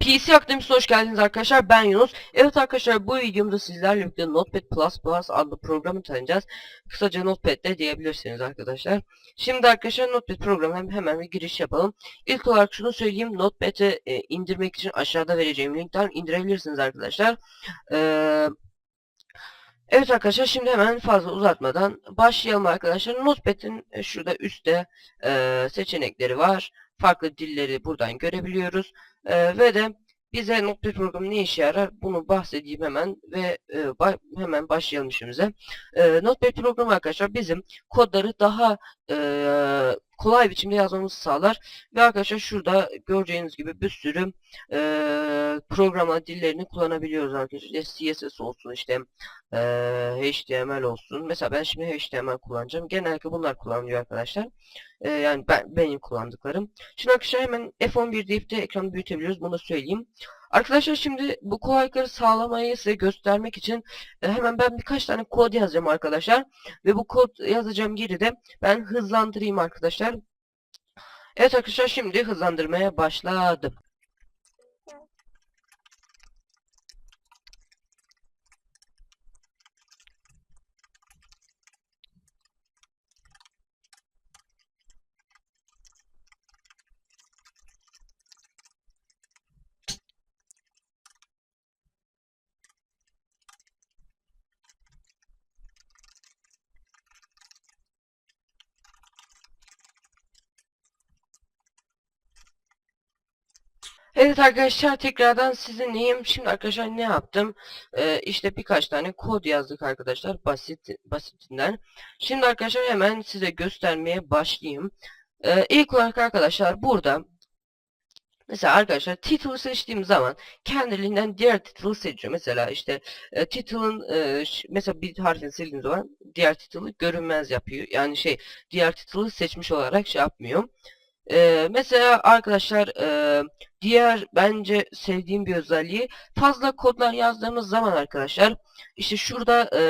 PC Akademisi'ne hoş geldiniz arkadaşlar. Ben Yunus. Evet arkadaşlar bu videomda sizlerle birlikte Notepad++ adlı programı tanıyacağız. Kısaca Notepad de diyebilirsiniz arkadaşlar. Şimdi arkadaşlar Notepad programına hemen bir giriş yapalım. İlk olarak şunu söyleyeyim. Notepad'i e, indirmek için aşağıda vereceğim linkten indirebilirsiniz arkadaşlar. Eee... Evet arkadaşlar şimdi hemen fazla uzatmadan başlayalım arkadaşlar. Notepad'in e, şurada üstte e, seçenekleri var. Farklı dilleri buradan görebiliyoruz. E, ve de bize Notepad programı ne işe yarar bunu bahsedeyim hemen ve e, ba hemen başlayalım işimize. E, Notepad programı arkadaşlar bizim kodları daha e, kolay biçimde yazmamızı sağlar. Ve arkadaşlar şurada göreceğiniz gibi bir sürü e, programa dillerini kullanabiliyoruz arkadaşlar. CSS olsun işte e, HTML olsun. Mesela ben şimdi HTML kullanacağım. Genellikle bunlar kullanılıyor arkadaşlar. E, yani ben benim kullandıklarım. Şimdi arkadaşlar hemen F11 deyip de ekranı büyütebiliyoruz. Bunu söyleyeyim. Arkadaşlar şimdi bu kolaylıkları sağlamayı size göstermek için e, hemen ben birkaç tane kod yazacağım arkadaşlar. Ve bu kod yazacağım yeri de ben hızlandırayım arkadaşlar. Evet arkadaşlar şimdi hızlandırmaya başladım. Evet arkadaşlar tekrardan sizinleyim. Şimdi arkadaşlar ne yaptım? Ee, işte birkaç tane kod yazdık arkadaşlar basit basitinden. Şimdi arkadaşlar hemen size göstermeye başlayayım. Ee, ilk olarak arkadaşlar burada Mesela arkadaşlar title'ı seçtiğim zaman kendiliğinden diğer title'ı seçiyor. Mesela işte e, title'ın e, mesela bir harfini sildiğim zaman diğer title'ı görünmez yapıyor. Yani şey diğer title'ı seçmiş olarak şey yapmıyor. Ee, mesela arkadaşlar e, diğer bence sevdiğim bir özelliği fazla kodlar yazdığımız zaman arkadaşlar işte şurada e,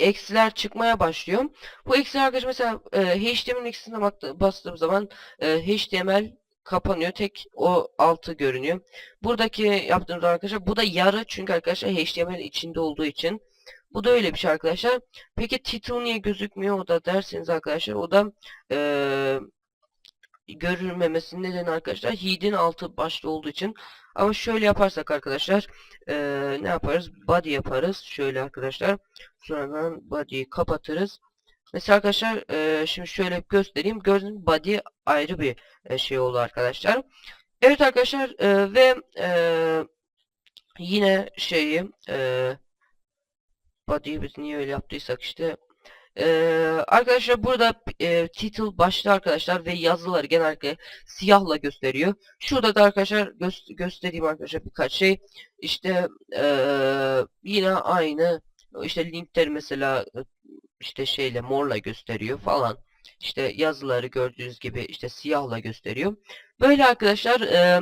eksiler çıkmaya başlıyor. Bu eksiler arkadaşlar mesela e, HTML'in eksisine bastığım zaman e, HTML kapanıyor. Tek o altı görünüyor. Buradaki yaptığımız arkadaşlar bu da yarı çünkü arkadaşlar HTML içinde olduğu için bu da öyle bir şey arkadaşlar. Peki title niye gözükmüyor o da derseniz arkadaşlar o da ee, görülmemesinin nedeni arkadaşlar head'in altı başlı olduğu için. Ama şöyle yaparsak arkadaşlar ee, ne yaparız? Body yaparız. Şöyle arkadaşlar. Sonradan body'yi kapatırız. Mesela arkadaşlar e, şimdi şöyle göstereyim. Gördüğünüz body ayrı bir e, şey oldu arkadaşlar. Evet arkadaşlar e, ve e, yine şeyi e, body'yi biz niye öyle yaptıysak işte ee, arkadaşlar burada e, title başlı arkadaşlar ve yazıları genellikle siyahla gösteriyor. Şurada da arkadaşlar gö göstereyim arkadaşlar birkaç şey. İşte e, yine aynı işte linkleri mesela işte şeyle morla gösteriyor falan. İşte yazıları gördüğünüz gibi işte siyahla gösteriyor. Böyle arkadaşlar e,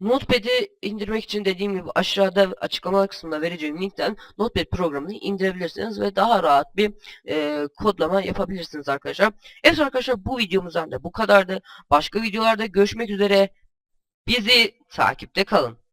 Notepad'i indirmek için dediğim gibi aşağıda açıklama kısmında vereceğim linkten Notepad programını indirebilirsiniz ve daha rahat bir e, kodlama yapabilirsiniz arkadaşlar. Evet arkadaşlar bu videomuzdan da bu kadardı. Başka videolarda görüşmek üzere. Bizi takipte kalın.